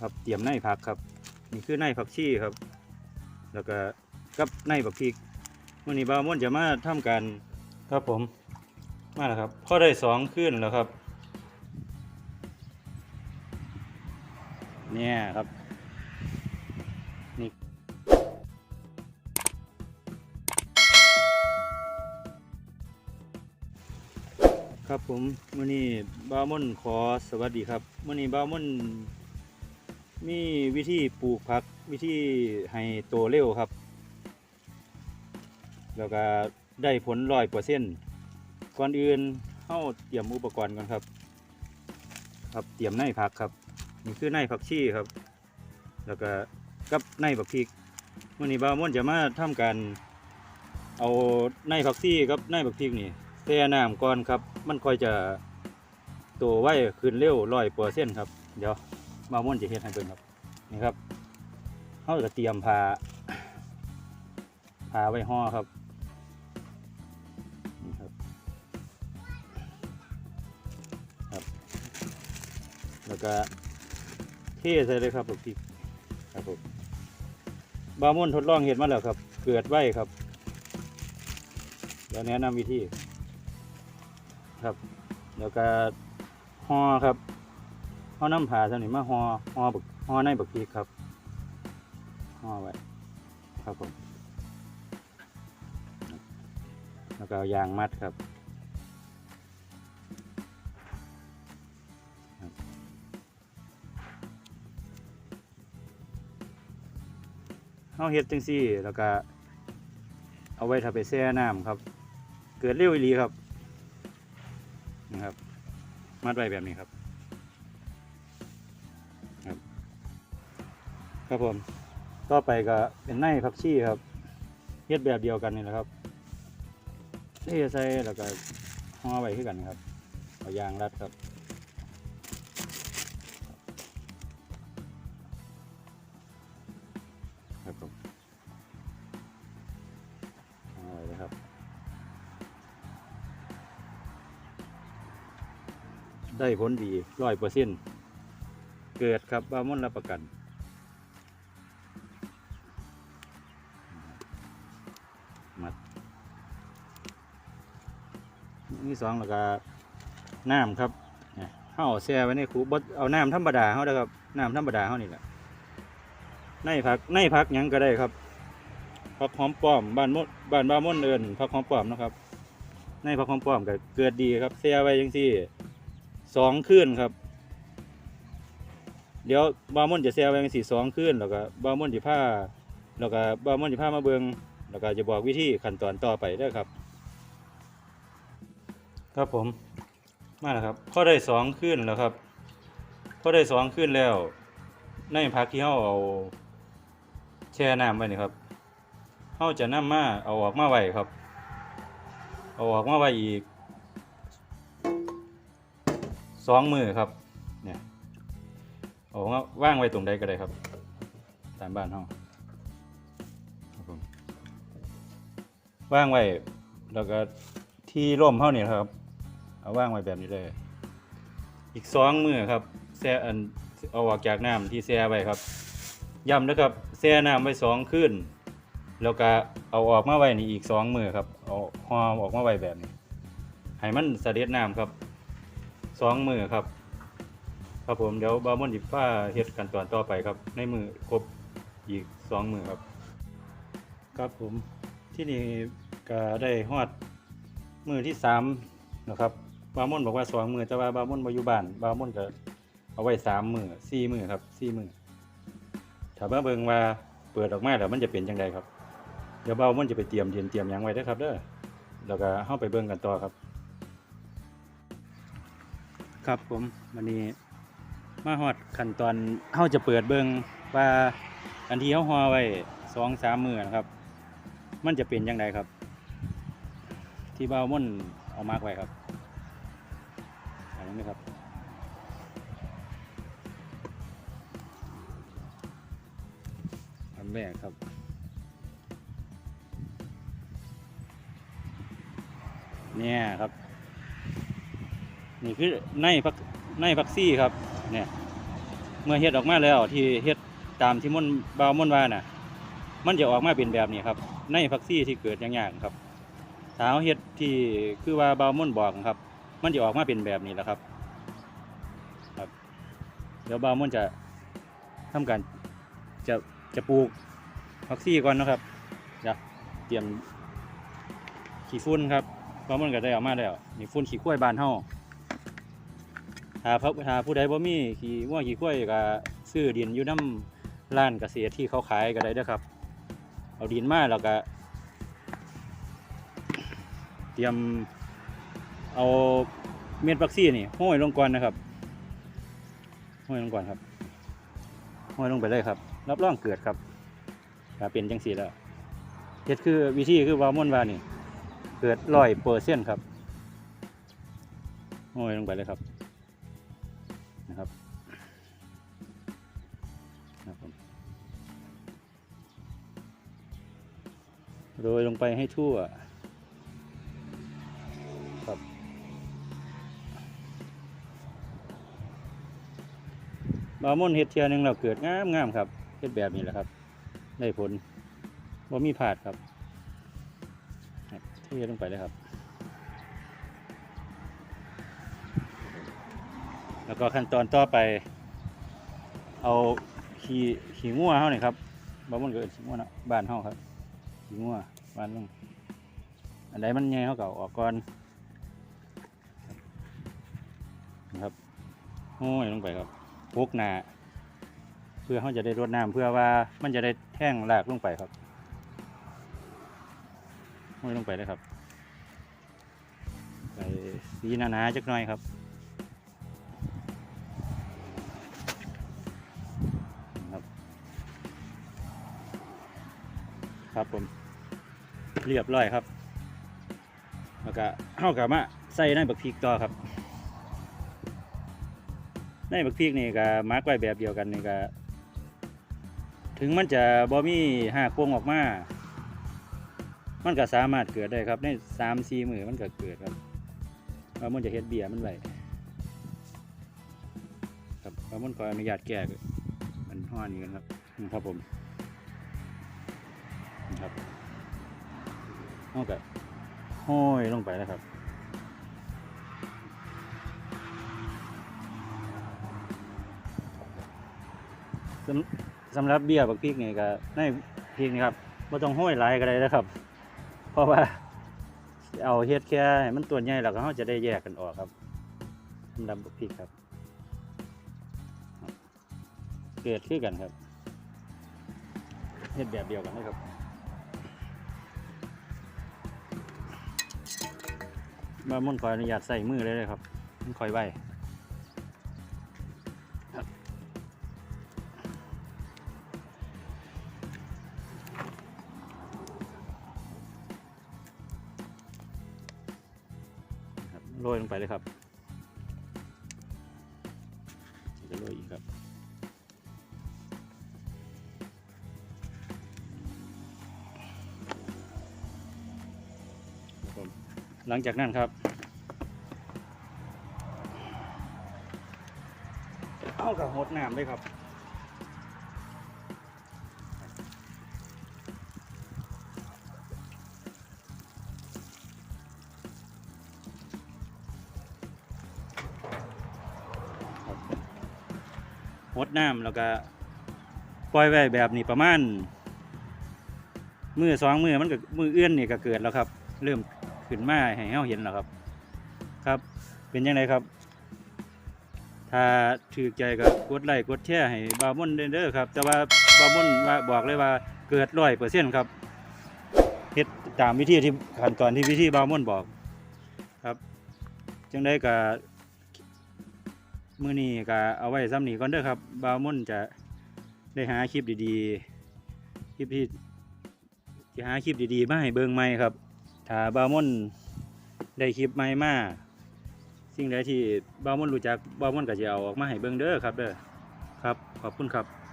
ครับเตรียมในผักครับ นี่คือในผักชีครับ แล้วก็กับในบักพริกวันนี้บ่าวม่วนจะมาทำการครับผมมาแล้วครับพอได้สองขึ้นแล้วครับ เนี่ยครับนี่ครับผมมื่อนี้บ้าวม่วนขอสวัสดีครับมื่อนี้บ้าวม่วน มีวิธีปลูกผักวิธีให้โตเร็วครับ แล้วก็ได้ผลร้อยเปอร์เซ็นก่อนอื่นเข้าเตรียมอุปกรณ์ก่อนครับ ครับเตรียมในผักครับนี่คือในผักชีครับ แล้วก็กับในผักพริกวันนี้บ่าวม่วนจะมาทำการเอาในผักชีกับในผักพริกนี่แช่น้ำก่อนครับ มันค่อยจะโตไวขึ้นเร็วร้อยเปอร์เซ็นครับ เดี๋ยว บาม่วนจะเฮ็ดให้เบิ่งครับนี่ครับเขาจะเตรียมผ้าผ้าไว้ห่อครับนี่ครับครับ แล้วก็เทใส่เลยครับผมพริกครับผมบามุนทดลองเห็นมาแล้วครับ เกิดไว้ครับเดี๋ยวแนะนำวิธีครับ แล้วก็ห่อครับ ห่อน้ำผ่าสนิมมาห่อห่อบักห่อในบักพริกครับห่อไว้ครับผมแล้วก็เอายางมัดครับเฮาเฮ็ดจังซี่ แล้วก็เอาไว้ถ้าไปแช่น้ำครับ เกิดเร็วอีหลีครับนะครับ มัดไว้แบบนี้ครับ ครับผมต่อไปก็เป็นในผักชีครับเฮ็ดแบบเดียวกันนี่แหละครับเทใส่แล้วก็ห่อไว้คือกันครับเอายางรัดครับครับผมเอไว้เลยครับได้ผลดีร้อยเปอร์เซ็นต์เกิดครับบามุนรับประกัน นี่สองแล้วก็น้ำครับเนี่ยเฮาเอาแช่ไว้ในคูบดเอาน้ำธรรมดาเฮาเด้ครับน้ำธรรมดาเฮานี่แหละในผักในผักยังก็ได้ครับผักหอมป้อมบ้านมดบ้านบ้าม่นเอินผักหอมป้อมนะครับ ในผักหอมป้อมก็เกิดดีครับเสียไว้ยังสี่สองคืนครับ เดี๋ยวบ้าม่นจะเสียไว้ยังสี่สองคืนแล้วก็บ้าม่นจะผ้าแล้วก็บ้าม่นจะผ้ามาเบิงแล้วก็จะบอกวิธีขั้นตอนต่อไปเด้ครับ ครับผมมาแล้วครับพอได้สองคืนแล้วครับพอได้สองคืนแล้ว ในผักที่เราเอาแช่น้ำไว้นี่ครับเขาจะนำมาเอาออกมาไว้ครับ เอาออกมาไว้อีกสองมือครับเนี่ยเอาว่างไว้ตรงใดก็ได้ครับ ตามบ้านเขาครับผมว่างไว้แล้วก็ที่ร่มเขาเนี่ยครับ เอาว่างไว้แบบนี้เลย อีกสองมือครับแช่อันเอาออกจากน้ำที่แช่ไว้ครับย้ำนะครับแช่น้ำไว้สองคืนแล้วก็เอาออกมาไว้นี่อีกสองมือครับเอาห่อออกมาไว้แบบนี้ให้มันเสด็จน้ำครับสองมือครับครับผมเดี๋ยวบาวมอนดิฟ้าเฮ็ดกันตอนต่อไปครับ ในมือครบอีกสองมือครับ ครับผมที่นี่ก็ได้ฮอดมือที่สามนะครับ บาวมอนบอกว่าสองมือแต่ว่าบาวมอนมาอยู่บ้านบาวมอนก็เอาไว้สามมือสี่มือครับสี่มือถ้ามาเบิงว่าเปิดออกมาแล้วมันจะเป็นจังไดครับ เดี๋ยวบามันจะไปเตรียมเย็นเตรียมยังไว้เด้ครับเด้อแล้วก็เข้าไปเบิงกันต่อครับ ครับผมวันนี้มาฮอดขั้นตอนเฮาจะเปิดเบิงว่าอันที่เฮาห่อไว้สองสามมือนะครับ มันจะเป็นจังไดครับ ที่บาม่นเอามากไว้ครับ เอะไรนี้ครับอันแรกครับเนี่ยครับ นี่คือในพักในพักซี่ครับเนี่ยเมื่อเฮ็ดออกมาแล้วที่เฮ็ดตามที่มนต์บาวมนว่าน่ะ มันจะออกมาเป็นแบบนี้ครับ ในฟักซี่ที่เกิดอย่างๆครับถ้าเอาเฮ็ดที่คือว่าบาวมนบอกครับ มันจะออกมาเป็นแบบนี้แหละครับ ครับ เดี๋ยวบาวมนจะทำการจะจะปลูกฟักซี่ก่อนนะครับจะเตรียมขี้ฝุ่นครับบาวมนก็ได้ออกมาแล้วนี่ฝุ่นขี้ข้วยบานเฮาถ้าพระถ้าผู้ใดบ่มีขี่ง่วขี่ข้วยก็ซื้อดินอยู่น้ำร้านเกษตรที่เขาขายก็ได้ด้อครับ เอาดินมาแล้วก็เตรียม เอาเม็ดวัคซีนนี่ห้อยลงก่อนนะครับห้อยลงก่อนครับห้อยลงไปเลยครับ รับรองเกิดครับถ้าเป็นจังสีแล้วเฮ็ดคือวิธีคือวาม่วนวานี่ เกิดร้อยเปอร์เซ็นต์ครับห้อยลงไปเลยครับนะครับครับผมโรยลงไปให้ทั่วครับ บาม่อนเฮ็ดเทียหนึงเราเกิดงามงามครับเฮ็ดแบบนี้แหละครับ ได้ผลว่ามีผาดครับครับเทลงไปเลยครับ แล้วก็ขั้นตอนต่อไป เอาขี้ขี้งัวเฮานี่ครับบ่มันเอิ้นขี้งัวนาะบ้านเฮาครับขี้งัวบ้านลงอันใดมันใหญ่เฮาเก็เอาออกก่อนนะครับโอ้ยลงไปครับ พกหน้าเพื่อเฮาจะได้รดน้ำเพื่อว่ามันจะได้แท่งรากลงไปครับโอ้ยลงไปเลยครับไปสีหนาๆจักหน่อยครับครับ ครับผมเรียบร้อยครับแล้วก็เข้ากับมาใส่ในบักพริกต่อครับ ในบักพริกนี่ก็มาร์กไว้แบบเดียวกันนี่ก็ถึงมันจะบ่มีหากโป่งออกมา มันก็สามารถเกิดได้ครับ ในสามสี่มือมันก็เกิดครับว่ามันจะเฮ็ดเบียร์มันไว้ครับว่ามันขออนุญาตแก้ก็มันห่อนี้กันครับครับผมนะครับห้องกับห้อยลงไปแล้วครับ สำสำหรับเบี้ยบักพริกนี่ก็ในพริกนี่ครับไม่ต้องห้อยหลายก็ได้นะครับ เพราะว่าเอาเฮ็ดแค่ให้มันตัวใหญ่แล้วก็เราจะได้แยกกันออกครับสำหรับบักพริกครับ เกิดขึ้นกันครับเฮ็ดแบบเดียวกันเลยครับมามุ่นคอยอนุญาตใส่มือเลยเลยครับมันคอยไว้ครับ โรยลงไปเลยครับจะโรยอีกครับ หลังจากนั้นครับ เอากับหดน้ำด้วยครับ หดน้ำแล้วก็ปล่อยไว้แบบนี้ประมาณมือสองมือมันก็มือเอื้อนนี่ก็เกิดแล้วครับ เริ่มขึ้นมาให้เฮาเห็นแล้วครับ ครับ เป็นยังไงครับ ถ้าถือใจก็กดไลค์กดแชร์ให้บาวมอนเด้อครับ แต่ว่าบาวมอนว่าบอกเลยว่าเกิดร้อยเปอร์เซ็นต์ครับเฮ็ดตามวิธีที่ขั้นตอนที่วิธีบาวมอนบอก ครับจังได้ก็ มื้อนี้ก็เอาไว้ซ้ำนี้ก่อนเด้อครับบาวมอนจะได้หาคลิปดีๆ คลิปที่จะหาคลิปดีๆมาให้เบิ่งใหม่ครับ ถ้าบาวมอนได้คลิปใหม่มาสิ่งใดที่บาวมอนรู้จักบาวมอนก็จะเอาออกมาให้เบิ่งเด้อครับเด้อครับ ขอบคุณครับ